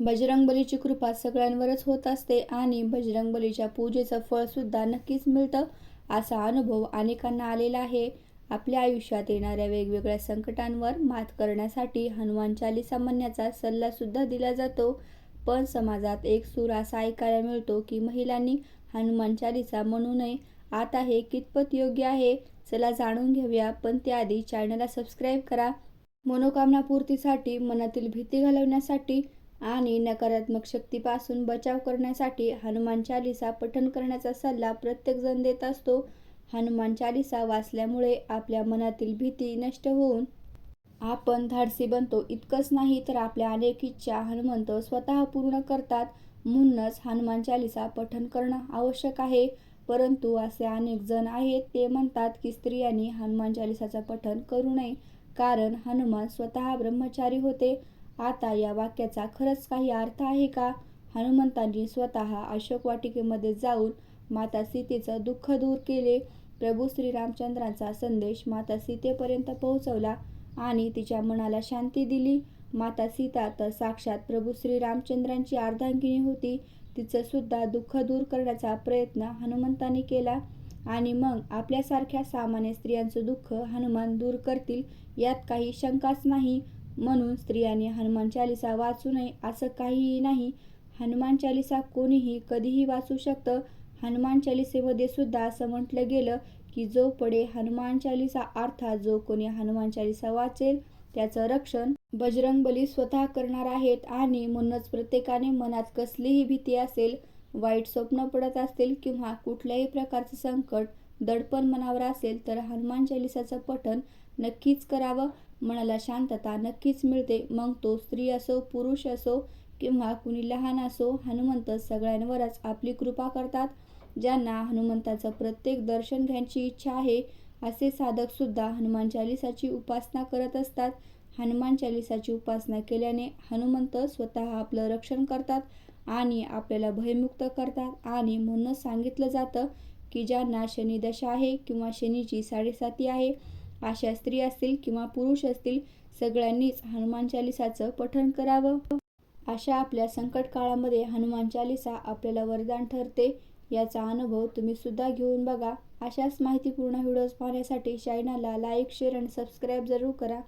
बजरंगबलीची कृपा सगळ्यांवरच होत असते आणि बजरंगबलीच्या पूजेचं फळसुद्धा नक्कीच मिळतं असा अनुभव अनेकांना आलेला आहे. आपल्या आयुष्यात येणाऱ्या वेगवेगळ्या संकटांवर मात करण्यासाठी हनुमान चालिसा म्हणण्याचा सल्लासुद्धा दिला जातो. पण समाजात एक सूर असा ऐकायला मिळतो की महिलांनी हनुमान चालिसा म्हणू नये. आता हे कितपत योग्य आहे? चला जाणून घेऊया पण त्याआधी चॅनलला सबस्क्राईब करा. मनोकामना पूर्तीसाठी मनातील भीती घालवण्यासाठी आणि नकारात्मक शक्तीपासून बचाव करण्यासाठी हनुमान चालिसा पठण करण्याचा सल्ला प्रत्येकजण देत असतो. हनुमान चालिसा वाचल्यामुळे आपल्या मनातील भीती नष्ट होऊन आपण धाडसी बनतो. इतकंच नाही तर आपल्या अनेक इच्छा हनुमंत स्वतः पूर्ण करतात. म्हणूनच हनुमान चालिसा पठण करणं आवश्यक आहे. परंतु असे अनेक जण आहेत ते म्हणतात की स्त्रियांनी हनुमान चालिसाचं पठण करू नये. कारण हनुमान स्वतः ब्रह्मचारी होते. आता या वाक्याचा खरंच काही अर्थ आहे का? हनुमंतांनी स्वतः अशोक वाटिकेमध्ये जाऊन माता सीतेचं दुःख दूर केले. प्रभू श्रीरामचंद्रांचा संदेश माता सीतेपर्यंत पोहोचवला आणि तिच्या मनाला शांती दिली. माता सीता तर साक्षात प्रभू श्रीरामचंद्रांची अर्धांगिनी होती. तिचं सुद्धा दुःख दूर करण्याचा प्रयत्न हनुमंतांनी केला आणि मग आपल्यासारख्या सामान्य स्त्रियांचं दुःख हनुमान दूर करतील यात काही शंकाच नाही. म्हणून स्त्रियांनी हनुमान चालिसा वाचू नये असं काहीही नाही. हनुमान चालिसा कोणीही कधीही वाचू शकतं. हनुमान चालिसेमध्ये सुद्धा असं म्हटलं गेलं की जो पडे हनुमान चालिसा अर्थात जो कोणी हनुमान चालिसा वाचेल त्याचं रक्षण बजरंगबली स्वतः करणार आहेत आणि म्हणूनच प्रत्येकाने मनात कसलीही भीती असेल वाईट स्वप्न पडत असतील किंवा कुठल्याही प्रकारचं संकट दडपण मनावर असेल तर हनुमान चालिसाचं पठण नक्कीच करावं. मनाला शांतता नक्कीच मिळते. मग तो स्त्री असो पुरुष असो किंवा कुणी लहान असो हनुमंत सगळ्यांवरच आपली कृपा करतात. ज्यांना हनुमंताचं प्रत्येक दर्शन घ्यायची इच्छा आहे असे साधक सुद्धा हनुमान चालिसाची उपासना करत असतात. हनुमान चालिसाची उपासना केल्याने हनुमंत स्वतः आपलं रक्षण करतात आणि आपल्याला भयमुक्त करतात. आणि म्हणूनच सांगितलं जातं की ज्यांना शनिदशा आहे किंवा शनीची साडेसाती आहे अशा स्त्री असतील किंवा पुरुष असतील सगळ्यांनीच हनुमान चालिसाचं पठण करावं. अशा आपल्या संकट काळामध्ये हनुमान चालिसा आपल्याला वरदान ठरते याचा अनुभव तुम्ही सुद्धा घेऊन बघा. अशाच माहितीपूर्ण व्हिडिओज पाहण्यासाठी चॅनलला लाईक शेअर आणि सबस्क्राईब जरूर करा.